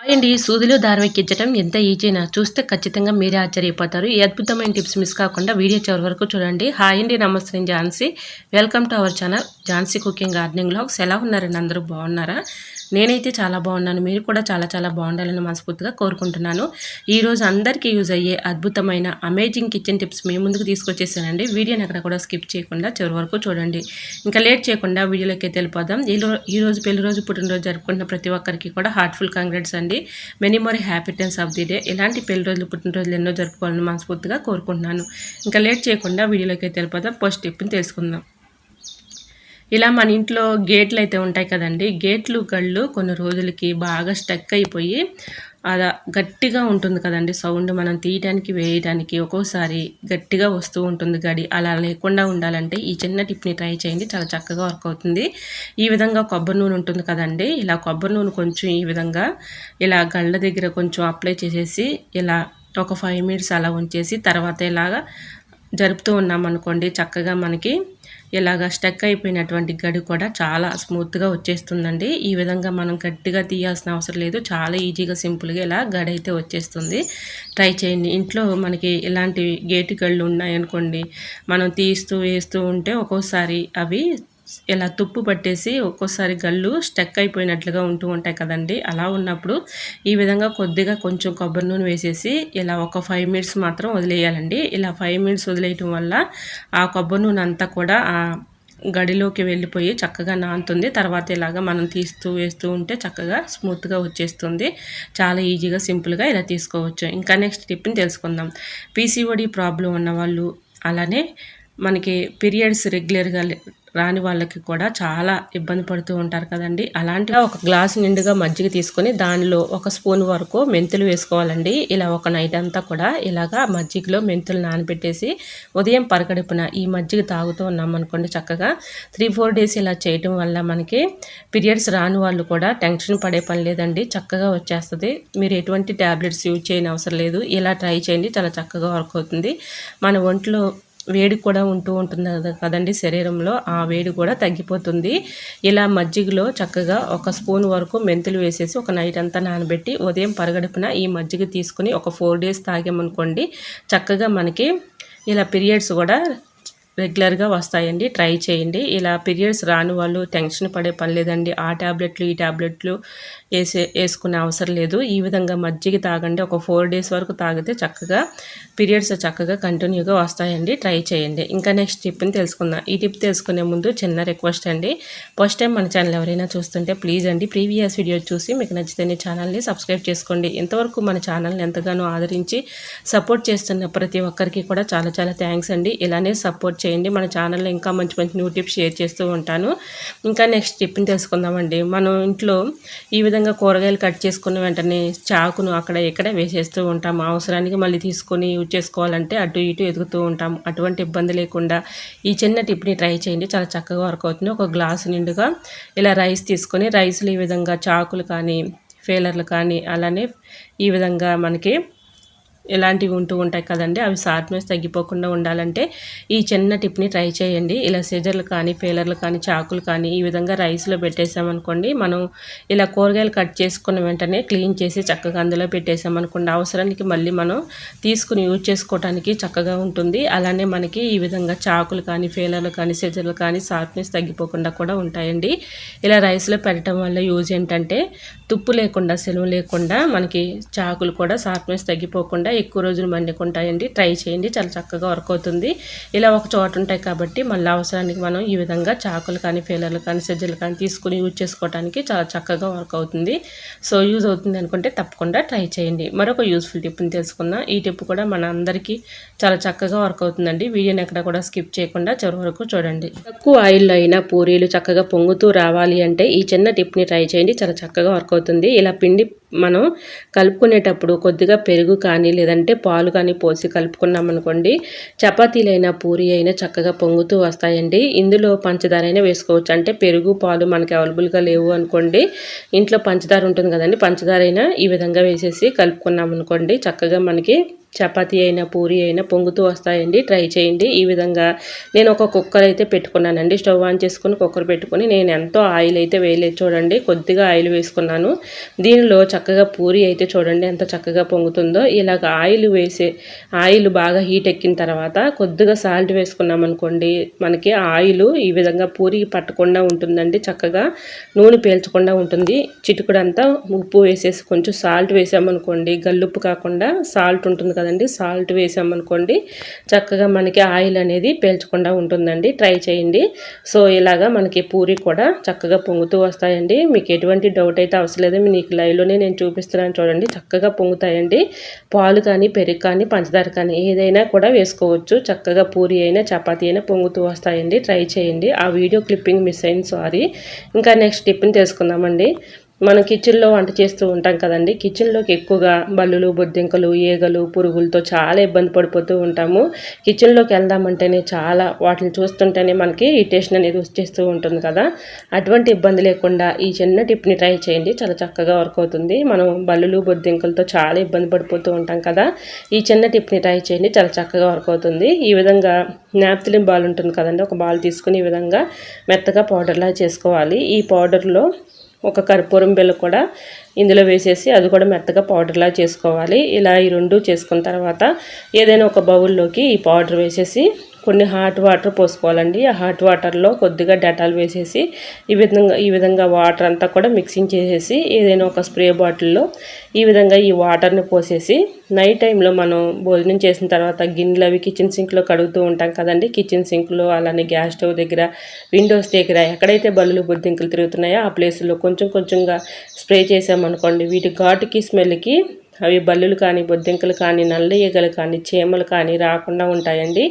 Hi అండి సూదిలో దారం ఎక్కించడం ఎంత ఈజీనా? చూస్తే ఖచ్చితంగా మీరే ఆశ్చర్యపోతారు. ఈ అద్భుతమైన టిప్స్ మిస్ కాకుండా వీడియో చివరి వరకు చూడండి. హాయ్ అండి నమస్తే నేను Jhansi. Welcome to our channel Jhansi cooking గార్డెనింగ్లో ఎలా ఉన్నారండి అందరూ? బాగున్నారా? నేనైతే చాలా బాగున్నాను. మీరు కూడా చాలా చాలా బాగుండాలని మనస్ఫూర్తిగా కోరుకుంటున్నాను. ఈరోజు అందరికీ యూజ్ అయ్యే అద్భుతమైన అమేజింగ్ కిచెన్ టిప్స్ మీ ముందుకు తీసుకొచ్చేసానండి. వీడియోని అక్కడ కూడా స్కిప్ చేయకుండా చివరి వరకు చూడండి. ఇంకా లేట్ చేయకుండా వీడియోలోకి తెలిపోదాం ఈ రోజు పెళ్ళి రోజు పుట్టినరోజు జరుపుకుంటున్న ప్రతి ఒక్కరికి కూడా హార్ట్ఫుల్ కాంగ్రెట్స్ అండి. Many more happiness of the day. ఇలాంటి పెళ్ళి రోజులు పుట్టినరోజులు ఎన్నో జరుపుకోవాలని మనస్ఫూర్తిగా కోరుకుంటున్నాను. ఇంకా లేట్ చేయకుండా వీడియోలోకి తెలిపోదాం పోస్ట్ టిప్ని తెలుసుకుందాం. ఇలా మన ఇంట్లో గేట్లు అయితే ఉంటాయి కదండి. గేట్లు గళ్ళు కొన్ని రోజులకి బాగా స్టక్ అయిపోయి అలా గట్టిగా ఉంటుంది కదండి. సౌండ్ మనం తీయడానికి వేయడానికి ఒక్కోసారి గట్టిగా వస్తూ ఉంటుంది గడి. అలా లేకుండా ఉండాలంటే ఈ చిన్న టిప్ని ట్రై చేయండి. చాలా చక్కగా వర్క్ అవుతుంది. ఈ విధంగా కొబ్బరి నూనె ఉంటుంది కదండి. ఇలా కొబ్బరి నూనె కొంచెం ఈ విధంగా ఇలా గళ్ళ దగ్గర కొంచెం అప్లై చేసేసి ఇలా ఒక ఫైవ్ మినిట్స్ అలా ఉంచేసి తర్వాత ఇలాగా జరుపుతూ ఉన్నాం అనుకోండి చక్కగా మనకి ఇలాగ స్టక్ అయిపోయినటువంటి గడి కూడా చాలా స్మూత్గా వచ్చేస్తుందండి. ఈ విధంగా మనం గట్టిగా తీయాల్సిన అవసరం లేదు. చాలా ఈజీగా సింపుల్గా ఇలా గడి అయితే వచ్చేస్తుంది. ట్రై చేయండి. ఇంట్లో మనకి ఇలాంటి గేటు గళ్ళు ఉన్నాయనుకోండి మనం తీస్తూ వేస్తూ ఉంటే ఒక్కోసారి అవి ఇలా తుప్పు పట్టేసి ఒక్కోసారి గళ్ళు స్టక్ అయిపోయినట్లుగా ఉంటూ ఉంటాయి కదండి. అలా ఉన్నప్పుడు ఈ విధంగా కొద్దిగా కొంచెం కొబ్బరి నూనె వేసేసి ఇలా ఒక ఫైవ్ మినిట్స్ మాత్రం వదిలేయాలండి. ఇలా ఫైవ్ మినిట్స్ వదిలేయటం వల్ల ఆ కొబ్బరి నూనె అంతా కూడా ఆ గడిలోకి వెళ్ళిపోయి చక్కగా నానుతుంది. తర్వాత ఇలాగా మనం తీస్తూ వేస్తూ ఉంటే చక్కగా స్మూత్గా వచ్చేస్తుంది. చాలా ఈజీగా సింపుల్గా ఇలా తీసుకోవచ్చు. ఇంకా నెక్స్ట్ టిప్ని తెలుసుకుందాం. పీసీఓడి ప్రాబ్లం ఉన్నవాళ్ళు అలానే మనకి పీరియడ్స్ రెగ్యులర్గా రాని వాళ్ళకి కూడా చాలా ఇబ్బంది పడుతూ ఉంటారు కదండి. అలాంటి ఒక గ్లాస్ నిండుగా మజ్జిగ తీసుకొని దానిలో ఒక స్పూన్ వరకు మెంతులు వేసుకోవాలండి. ఇలా ఒక నైట్ అంతా కూడా ఇలాగా మజ్జిగలో మెంతులు నానబెట్టేసి ఉదయం పరగడుపున ఈ మజ్జిగ తాగుతూ ఉన్నాం అనుకోండి చక్కగా. త్రీ ఫోర్ డేస్ ఇలా చేయటం వల్ల మనకి పీరియడ్స్ రాని వాళ్ళు కూడా టెన్షన్ పడే పని లేదండి. చక్కగా వచ్చేస్తుంది. మీరు ఎటువంటి ట్యాబ్లెట్స్ యూజ్ చేయని అవసరం లేదు. ఇలా ట్రై చేయండి. చాలా చక్కగా వర్క్ అవుతుంది. మన ఒంట్లో వేడి కూడా ఉంటూ ఉంటుంది కదండి శరీరంలో ఆ వేడి కూడా తగ్గిపోతుంది. ఇలా మజ్జిగలో చక్కగా ఒక స్పూన్ వరకు మెంతులు వేసేసి ఒక నైట్ అంతా నానబెట్టి ఉదయం పరగడుపున ఈ మజ్జిగ తీసుకుని ఒక ఫోర్ డేస్ తాగామనుకోండి చక్కగా మనకి ఇలా పీరియడ్స్ కూడా రెగ్యులర్గా వస్తాయండి. ట్రై చేయండి. ఇలా పీరియడ్స్ రాని వాళ్ళు టెన్షన్ పడే పని లేదండి. ఆ ట్యాబ్లెట్లు ఈ ట్యాబ్లెట్లు వేసే వేసుకునే అవసరం లేదు. ఈ విధంగా మజ్జిగ తాగండి. ఒక ఫోర్ డేస్ వరకు తాగితే చక్కగా పీరియడ్స్ చక్కగా కంటిన్యూగా వస్తాయండి. ట్రై చేయండి. ఇంకా నెక్స్ట్ టిప్ని తెలుసుకుందాం. ఈ టిప్ తెలుసుకునే ముందు చిన్న రిక్వెస్ట్ అండి. ఫస్ట్ టైం మన ఛానల్ ఎవరైనా చూస్తుంటే ప్లీజ్ అండి ప్రీవియస్ వీడియో చూసి మీకు నచ్చితే ఛానల్ని సబ్స్క్రైబ్ చేసుకోండి. ఇంతవరకు మన ఛానల్ని ఎంతగానో ఆదరించి సపోర్ట్ చేస్తున్న ప్రతి ఒక్కరికి కూడా చాలా చాలా థ్యాంక్స్ అండి. ఇలానే సపోర్ట్ చేయండి. మన ఛానల్లో ఇంకా మంచి మంచి న్యూ టిప్స్ షేర్ చేస్తూ ఉంటాను. ఇంకా నెక్స్ట్ టిప్ని తెలుసుకుందామండి. మనం ఇంట్లో ఈ విధంగా కూరగాయలు కట్ చేసుకున్న వెంటనే చాకును అక్కడ ఇక్కడ వేసేస్తూ ఉంటాం. అవసరానికి మళ్ళీ తీసుకొని యూజ్ చేసుకోవాలంటే అటు ఇటు ఎదుగుతూ ఉంటాం. అటువంటి ఇబ్బంది లేకుండా ఈ చిన్న టిప్ని ట్రై చేయండి. చాలా చక్కగా వర్క్ అవుతుంది. ఒక గ్లాసు నిండుగా ఇలా రైస్ తీసుకొని రైస్లు ఈ విధంగా చాకులు కానీ ఫేలర్లు కానీ అలానే ఈ విధంగా మనకి ఇలాంటివి ఉంటూ ఉంటాయి కదండి అవి షార్ప్నెస్ తగ్గిపోకుండా ఉండాలంటే ఈ చిన్న టిప్ని ట్రై చేయండి. ఇలా సిజర్లు కానీ ఫేలర్లు కానీ చాకులు కానీ ఈ విధంగా రైస్లో పెట్టేసామనుకోండి మనం ఇలా కూరగాయలు కట్ చేసుకున్న వెంటనే క్లీన్ చేసి చక్కగా అందులో పెట్టేసామనుకోండి అవసరానికి మళ్ళీ మనం తీసుకుని యూజ్ చేసుకోవడానికి చక్కగా ఉంటుంది. అలానే మనకి ఈ విధంగా చాకులు కానీ ఫేలర్లు కానీ సిజర్లు కానీ షార్ప్నెస్ తగ్గిపోకుండా కూడా ఉంటాయండి. ఇలా రైస్లో పెట్టడం వల్ల యూజ్ ఏంటంటే తుప్పు లేకుండా సెలవు లేకుండా మనకి చాకులు కూడా షార్ప్నెస్ తగ్గిపోకుండా ఎక్కువ రోజులు మండుకుంటాయండి. ట్రై చేయండి. చాలా చక్కగా వర్క్ అవుతుంది. ఇలా ఒక చోట ఉంటాయి కాబట్టి మళ్ళీ అవసరానికి మనం ఈ విధంగా చాకులు కానీ ఫీలర్లు కానీ సజ్జలు కానీ తీసుకుని యూజ్ చేసుకోవడానికి చాలా చక్కగా వర్క్ అవుతుంది. సో యూజ్ అవుతుంది అనుకుంటే తప్పకుండా ట్రై చేయండి. మరొక యూస్ఫుల్ టిప్ని తెలుసుకుందాం. ఈ టిప్ కూడా మన అందరికీ చాలా చక్కగా వర్క్ అవుతుందండి. వీడియోని ఎక్కడ కూడా స్కిప్ చేయకుండా చివరి వరకు చూడండి. తక్కువ ఆయిల్లో అయినా పూరీలు చక్కగా పొంగుతూ రావాలి అంటే ఈ చిన్న టిప్ని ట్రై చేయండి. చాలా చక్కగా వర్క్ అవుతుంది. ఇలా పిండి మనం కలుపుకునేటప్పుడు కొద్దిగా పెరుగు కానీ లేదంటే పాలు కానీ పోసి కలుపుకున్నాం అనుకోండి చపాతీలైనా పూరి అయినా చక్కగా పొంగుతూ వస్తాయండి. ఇందులో పంచదార అయినా వేసుకోవచ్చు. అంటే పెరుగు పాలు మనకి అవైలబుల్గా లేవు అనుకోండి ఇంట్లో పంచదార ఉంటుంది కదండి పంచదార అయినా ఈ విధంగా వేసేసి కలుపుకున్నాం అనుకోండి చక్కగా మనకి చపాతీ అయినా పూరి అయినా పొంగుతూ వస్తాయండి. ట్రై చేయండి. ఈ విధంగా నేను ఒక కుక్కర్ అయితే పెట్టుకున్నానండి. స్టవ్ ఆన్ చేసుకుని కుక్కర్ పెట్టుకుని నేను ఎంతో ఆయిల్ అయితే వేయలేదు. చూడండి కొద్దిగా ఆయిల్ వేసుకున్నాను. దీనిలో చక్కగా పూరి అయితే చూడండి ఎంత చక్కగా పొంగుతుందో. ఇలాగ ఆయిల్ వేసే ఆయిల్ బాగా హీట్ ఎక్కిన తర్వాత కొద్దిగా సాల్ట్ వేసుకున్నాం అనుకోండి మనకి ఆయిల్ ఈ విధంగా పూరి పట్టకుండా ఉంటుందండి. చక్కగా నూనె పీల్చకుండా ఉంటుంది. చిటుకుడంతా ఉప్పు వేసేసి కొంచెం సాల్ట్ వేసామనుకోండి గల్లుప్పు కాకుండా సాల్ట్ ఉంటుంది కదండి సాల్ట్ వేసామనుకోండి చక్కగా మనకి ఆయిల్ అనేది పేల్చకుండా ఉంటుందండి. ట్రై చేయండి. సో ఇలాగా మనకి పూరి కూడా చక్కగా పొంగుతూ వస్తాయండి. మీకు ఎటువంటి డౌట్ అయితే అవసరం లేదు. మీకు లైవ్లోనే నేను చూపిస్తున్నాను చూడండి. చక్కగా పొంగుతాయండి. పాలు కానీ పెరుగు కానీ పంచదార కానీ ఏదైనా కూడా వేసుకోవచ్చు. చక్కగా పూరి అయినా చపాతీ అయినా పొంగుతూ వస్తాయండి. ట్రై చేయండి. ఆ వీడియో క్లిప్పింగ్ మిస్ అయింది. సారీ. ఇంకా నెక్స్ట్ టిప్ని తెలుసుకుందామండి మనం కిచెన్లో వంట చేస్తూ ఉంటాం కదండి. కిచెన్లోకి ఎక్కువగా బల్లులు బొద్దింకలు ఈగలు పురుగులతో చాలా ఇబ్బంది పడిపోతూ ఉంటాము. కిచెన్లోకి వెళ్దామంటేనే చాలా వాటిని చూస్తుంటేనే మనకి ఇరిటేషన్ అనేది వచ్చేస్తూ ఉంటుంది కదా. అటువంటి ఇబ్బంది లేకుండా ఈ చిన్న టిప్ని ట్రై చేయండి. చాలా చక్కగా వర్క్ అవుతుంది. మనం బల్లులు బొద్దింకలతో చాలా ఇబ్బంది పడిపోతూ ఉంటాం కదా. ఈ చిన్న టిప్ని ట్రై చేయండి. చాలా చక్కగా వర్క్ అవుతుంది. ఈ విధంగా నాప్తిలిన్ బాల్ ఉంటుంది కదండి. ఒక బాల్ తీసుకుని ఈ విధంగా మెత్తగా పౌడర్లా చేసుకోవాలి. ఈ పౌడర్లో ఒక కర్పూరం బిల్ల కూడా ఇందులో వేసేసి అది కూడా మెత్తగా పౌడర్లా చేసుకోవాలి. ఇలా ఈ రెండు చేసుకున్న తర్వాత ఏదైనా ఒక బౌల్లోకి ఈ పౌడర్ వేసేసి కొన్ని హాట్ వాటర్ పోసుకోవాలండి. ఆ హాట్ వాటర్లో కొద్దిగా డెటాల్ వేసేసి ఈ విధంగా ఈ విధంగా వాటర్ అంతా కూడా మిక్సింగ్ చేసేసి ఏదైనా ఒక స్ప్రే బాటిల్లో ఈ విధంగా ఈ వాటర్ని పోసేసి నైట్ టైంలో మనం భోజనం చేసిన తర్వాత గిన్నెలు అవి కిచెన్ సింక్లో కడుగుతూ ఉంటాం కదండి. కిచెన్ సింక్లో అలానే గ్యాస్ స్టవ్ దగ్గర విండోస్ దగ్గర ఎక్కడైతే బల్లులు బొద్దింకలు తిరుగుతున్నాయో ఆ ప్లేస్లో కొంచెం కొంచెంగా స్ప్రే చేసామనుకోండి వీటి ఘాటుకి స్మెల్కి అవి బల్లులు కానీ బొద్దింకలు కానీ నల్ల ఈగలు కానీ చీమలు కానీ రాకుండా ఉంటాయండి.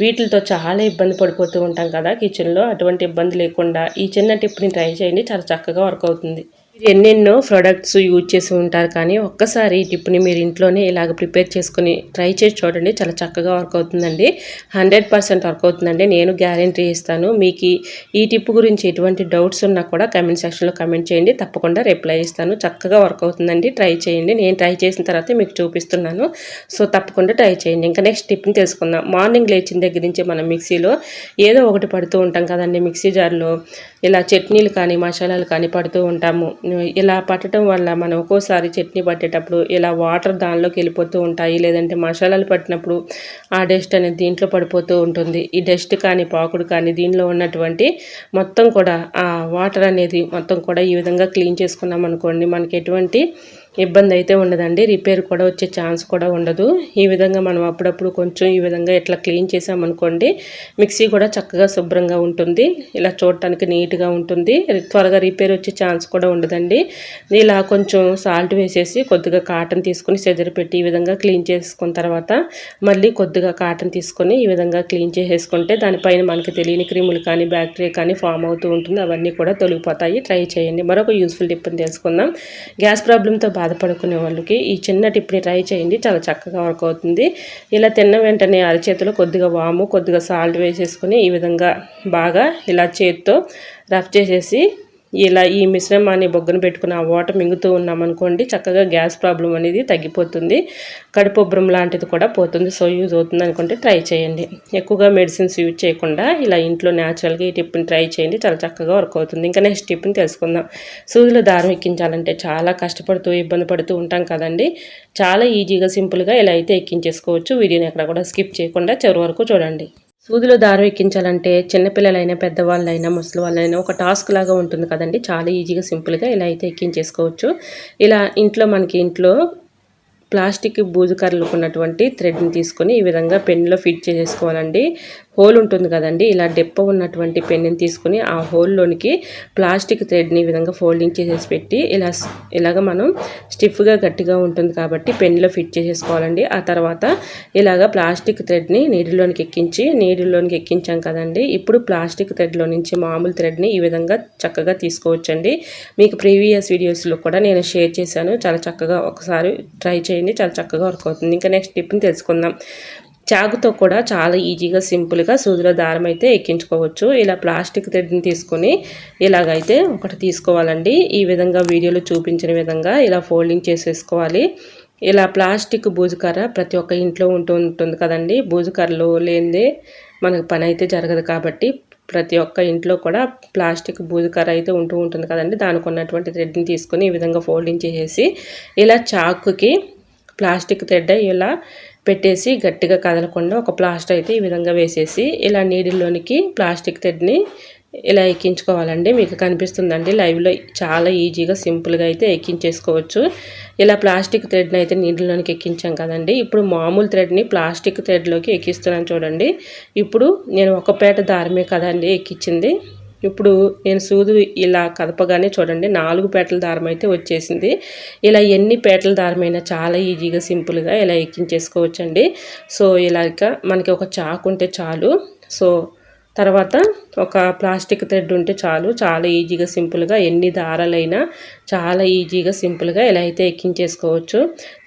వీటితో చాలా ఇబ్బంది పడిపోతూ ఉంటాం కదా కిచెన్లో అటువంటి ఇబ్బంది లేకుండా ఈ చిన్న టిప్ని ట్రై చేయండి. చాలా చక్కగా వర్క్ అవుతుంది. ఎన్నెన్నో ప్రొడక్ట్స్ యూజ్ చేసి ఉంటారు. కానీ ఒక్కసారి ఈ టిప్ని మీరు ఇంట్లోనే ఇలాగ ప్రిపేర్ చేసుకుని ట్రై చేసి చూడండి. చాలా చక్కగా వర్క్ అవుతుందండి. హండ్రెడ్ పర్సెంట్ వర్క్ అవుతుందండి. నేను గ్యారంటీ ఇస్తాను. మీకు ఈ టిప్ గురించి ఎటువంటి డౌట్స్ ఉన్నా కూడా కమెంట్ సెక్షన్లో కమెంట్ చేయండి. తప్పకుండా రిప్లై ఇస్తాను. చక్కగా వర్క్ అవుతుందండి. ట్రై చేయండి. నేను ట్రై చేసిన తర్వాత మీకు చూపిస్తున్నాను. సో తప్పకుండా ట్రై చేయండి. ఇంకా నెక్స్ట్ టిప్ని తెలుసుకుందాం. మార్నింగ్ లేచిన దగ్గర నుంచి మనం మిక్సీలో ఏదో ఒకటి పడుతూ ఉంటాం కదండి. మిక్సీ జార్లో ఇలా చట్నీలు కానీ మసాలాలు కానీ పడుతూ ఉంటాము. ఇలా పట్టడం వల్ల మనం ఒక్కోసారి చట్నీ పట్టేటప్పుడు ఇలా వాటర్ దానిలోకి వెళ్ళిపోతూ ఉంటాయి. లేదంటే మసాలాలు పట్టినప్పుడు ఆ డస్ట్ అనేది దీంట్లో పడిపోతూ ఉంటుంది. ఈ డస్ట్ కానీ పాకుడు కానీ దీనిలో ఉన్నటువంటి మొత్తం కూడా ఆ వాటర్ అనేది మొత్తం కూడా ఈ విధంగా క్లీన్ చేసుకున్నాం అనుకోండి మనకి ఎటువంటి ఇబ్బంది అయితే ఉండదండి. రిపేర్ కూడా వచ్చే ఛాన్స్ కూడా ఉండదు. ఈ విధంగా మనం అప్పుడప్పుడు కొంచెం ఈ విధంగా ఇట్లా క్లీన్ చేసామనుకోండి మిక్సీ కూడా చక్కగా శుభ్రంగా ఉంటుంది. ఇలా చూడటానికి నీట్గా ఉంటుంది. త్వరగా రిపేర్ వచ్చే ఛాన్స్ కూడా ఉండదండి. ఇలా కొంచెం సాల్ట్ వేసేసి కొద్దిగా కాటన్ తీసుకొని సెదరి పెట్టి ఈ విధంగా క్లీన్ చేసుకున్న తర్వాత మళ్ళీ కొద్దిగా కాటన్ తీసుకొని ఈ విధంగా క్లీన్ చేసేసుకుంటే దానిపైన మనకి తెలియని క్రిములు కానీ బ్యాక్టీరియా కానీ ఫామ్ అవుతూ ఉంటుంది. అవన్నీ కూడా తొలగిపోతాయి. ట్రై చేయండి. మరొక యూస్ఫుల్ టిప్ తెలుసుకుందాం. గ్యాస్ ప్రాబ్లంతో బాధపడుకునే వాళ్ళకి ఈ చిన్న టిప్ని ట్రై చేయండి. చాలా చక్కగా వర్క్ అవుతుంది. ఇలా తిన్న వెంటనే అరచేతిలో కొద్దిగా వాము కొద్దిగా సాల్ట్ వేసేసుకొని ఈ విధంగా బాగా ఇలా చేత్తో రఫ్ చేసేసి ఇలా ఈ మిశ్రమాన్ని బొగ్గన పెట్టుకుని ఆ వాటర్ మింగుతూ ఉన్నామనుకోండి చక్కగా గ్యాస్ ప్రాబ్లం అనేది తగ్గిపోతుంది. కడుపుబ్బరం లాంటిది కూడా పోతుంది. సో యూజ్ అవుతుంది అనుకుంటే ట్రై చేయండి. ఎక్కువగా మెడిసిన్స్ యూజ్ చేయకుండా ఇలా ఇంట్లో న్యాచురల్గా ఈ టిప్ని ట్రై చేయండి. చాలా చక్కగా వర్క్ అవుతుంది. ఇంకా నెక్స్ట్ టిప్ని తెలుసుకుందాం. సూదులు దారం ఎక్కించాలంటే చాలా కష్టపడుతూ ఇబ్బంది పడుతూ ఉంటాం కదండి. చాలా ఈజీగా సింపుల్గా ఇలా అయితే ఎక్కించేసుకోవచ్చు. వీడియోని ఎక్కడ కూడా స్కిప్ చేయకుండా చివరి వరకు చూడండి. సూదిలో దారం ఎక్కించాలంటే చిన్నపిల్లలైనా పెద్దవాళ్ళైనా ముసలి వాళ్ళైనా ఒక టాస్క్ లాగా ఉంటుంది కదండి. చాలా ఈజీగా సింపుల్గా ఇలా అయితే ఎక్కించేసుకోవచ్చు. ఇలా ఇంట్లో మనకి ఇంట్లో ప్లాస్టిక్ బూజు కర్రలకు ఉన్నటువంటి థ్రెడ్ని తీసుకొని ఈ విధంగా పెన్నులో ఫిట్ చేసేసుకోవాలండి. హోల్ ఉంటుంది కదండి. ఇలా డెప్ప ఉన్నటువంటి పెన్నుని తీసుకుని ఆ హోల్లోనికి ప్లాస్టిక్ థ్రెడ్ని ఈ విధంగా ఫోల్డింగ్ చేసేసి పెట్టి ఇలా ఇలాగ మనం స్టిఫ్గా గట్టిగా ఉంటుంది కాబట్టి పెన్నులో ఫిట్ చేసేసుకోవాలండి. ఆ తర్వాత ఇలాగ ప్లాస్టిక్ థ్రెడ్ని నీటిలోనికి ఎక్కించి నీటిలోనికి ఎక్కించాం కదండి. ఇప్పుడు ప్లాస్టిక్ థ్రెడ్లో నుంచి మామూలు థ్రెడ్ని ఈ విధంగా చక్కగా తీసుకోవచ్చండి. మీకు ప్రీవియస్ వీడియోస్లో కూడా నేను షేర్ చేశాను. చాలా చక్కగా ఒకసారి ట్రై చేయండి. చాలా చక్కగా వర్క్ అవుతుంది. ఇంకా నెక్స్ట్ టిప్ని తెలుసుకుందాం. చాకుతో కూడా చాలా ఈజీగా సింపుల్గా సూదిలో దారం అయితే ఎక్కించుకోవచ్చు. ఇలా ప్లాస్టిక్ థ్రెడ్ని తీసుకొని ఇలాగైతే ఒకటి తీసుకోవాలండి. ఈ విధంగా వీడియోలో చూపించిన విధంగా ఇలా ఫోల్డింగ్ చేసేసుకోవాలి. ఇలా ప్లాస్టిక్ బూజుకర్ర ప్రతి ఒక్క ఇంట్లో ఉంటూ ఉంటుంది కదండి. బూజుకర్రలు లేనిదే మనకు పని అయితే జరగదు కాబట్టి ప్రతి ఒక్క ఇంట్లో కూడా ప్లాస్టిక్ బూజుకర్ర అయితే ఉంటూ ఉంటుంది కదండి. దానికి ఉన్నటువంటి థ్రెడ్ని తీసుకొని ఈ విధంగా ఫోల్డింగ్ చేసేసి ఇలా చాకుకి ప్లాస్టిక్ థ్రెడ్ ఇలా పెట్టేసి గట్టిగా కదలకుండా ఒక ప్లాస్టర్ అయితే ఈ విధంగా వేసేసి ఇలా నీడిల్లోనికి ప్లాస్టిక్ థ్రెడ్ని ఇలా ఎక్కించుకోవాలండి. మీకు కనిపిస్తుందండి లైవ్లో చాలా ఈజీగా సింపుల్గా అయితే ఎక్కించేసుకోవచ్చు. ఇలా ప్లాస్టిక్ థ్రెడ్ని అయితే నీటిలోనికి ఎక్కించాం కదండి. ఇప్పుడు మామూలు థ్రెడ్ని ప్లాస్టిక్ థ్రెడ్లోకి ఎక్కిస్తున్నాను చూడండి. ఇప్పుడు నేను ఒక పేట దారమే కదండి ఎక్కించింది. ఇప్పుడు నేను సూదు ఇలా కదపగానే చూడండి నాలుగు పేటల దారం అయితే వచ్చేసింది. ఇలా ఎన్ని పేటల దారమైనా చాలా ఈజీగా సింపుల్గా ఇలా ఎక్కించేసుకోవచ్చండి. సో ఇలాగ మనకి ఒక చాకు ఉంటే చాలు. సో తర్వాత ఒక ప్లాస్టిక్ థ్రెడ్ ఉంటే చాలు. చాలా ఈజీగా సింపుల్గా ఎన్ని దారాలైనా చాలా ఈజీగా సింపుల్గా ఎలా అయితే ఎక్కించేసుకోవచ్చు.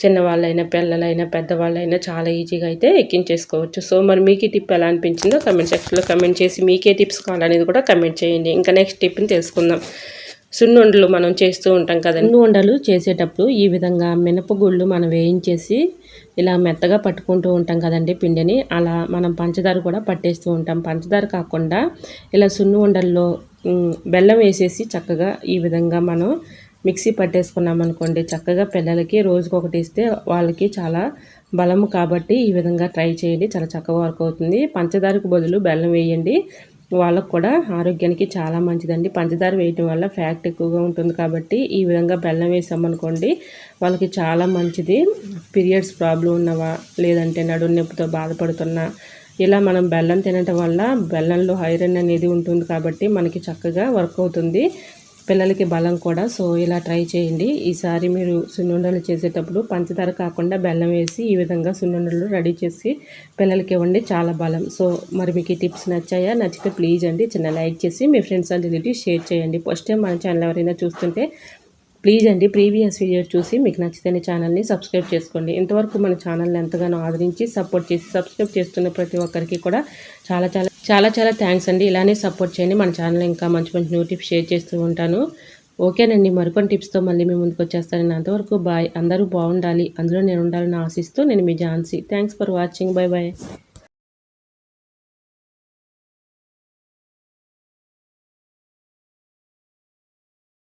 చిన్నవాళ్ళైనా పిల్లలైనా పెద్దవాళ్ళైనా చాలా ఈజీగా అయితే ఎక్కించేసుకోవచ్చు. సో మరి మీకు ఈ టిప్ ఎలా అనిపించిందో కమెంట్ సెక్షన్లో కమెంట్ చేసి మీకే టిప్స్ కావాలనేది కూడా కమెంట్ చేయండి. ఇంకా నెక్స్ట్ టిప్ని తెలుసుకుందాం. సున్నుండలు మనం చేస్తూ ఉంటాం కదండి. ఉండలు చేసేటప్పుడు ఈ విధంగా మినపగుళ్ళు మనం వేయించేసి ఇలా మెత్తగా పట్టుకుంటూ ఉంటాం కదండి పిండిని. అలా మనం పంచదార కూడా పట్టేస్తూ ఉంటాం. పంచదార కాకుండా ఇలా సున్ను ఉండల్లో బెల్లం వేసేసి చక్కగా ఈ విధంగా మనం మిక్సీ పట్టేసుకున్నాం అనుకోండి చక్కగా పిల్లలకి రోజుకి ఒకటి ఇస్తే వాళ్ళకి చాలా బలము కాబట్టి ఈ విధంగా ట్రై చేయండి. చాలా చక్కగా వర్క్ అవుతుంది. పంచదారకు బదులు బెల్లం వేయండి. వాళ్ళకు కూడా ఆరోగ్యానికి చాలా మంచిదండి. పంచదార వేయటం వల్ల ఫ్యాట్ ఎక్కువగా ఉంటుంది కాబట్టి ఈ విధంగా బెల్లం వేసామనుకోండి వాళ్ళకి చాలా మంచిది. పీరియడ్స్ ప్రాబ్లం ఉన్నవా లేదంటే నడుము నొప్పితో బాధపడుతున్నా ఇలా మనం బెల్లం తినటం వల్ల బెల్లంలో ఐరన్ అనేది ఉంటుంది కాబట్టి మనకి చక్కగా వర్క్ అవుతుంది. పిల్లలకి బలం కూడా. సో ఇలా ట్రై చేయండి. ఈసారి మీరు సున్నుండలు చేసేటప్పుడు పంచదార కాకుండా బెల్లం వేసి ఈ విధంగా సున్నుండలు రెడీ చేసి పిల్లలకి ఇవ్వండి. చాలా బలం. సో మరి మీకు ఈ టిప్స్ నచ్చాయా? నచ్చితే ప్లీజ్ అండి. చిన్న లైక్ చేసి మీ ఫ్రెండ్స్ అండ్ రిలేటివ్స్ షేర్ చేయండి. ఫస్ట్ టైం మన ఛానల్ ఎవరైనా చూస్తుంటే ప్లీజ్ అండి ప్రీవియస్ వీడియో చూసి మీకు నచ్చితే ఛానల్ని సబ్స్క్రైబ్ చేసుకోండి. ఇంతవరకు మన ఛానల్ని ఎంతగానో ఆదరించి సపోర్ట్ చేసి సబ్స్క్రైబ్ చేస్తున్న ప్రతి ఒక్కరికి కూడా చాలా చాలా చాలా చాలా థ్యాంక్స్ అండి. ఇలానే సపోర్ట్ చేయండి. మన ఛానల్ ఇంకా మంచి మంచి న్యూ టిప్స్ షేర్ చేస్తూ ఉంటాను. ఓకేనండి. మరికొన్ని టిప్స్తో మళ్ళీ మేము ముందుకు వచ్చేస్తాను. అంతవరకు బాయ్ అందరూ బాగుండాలి. అందులో నేను ఉండాలని ఆశిస్తూ నేను మీ Jhansi. Thanks for watching bye bye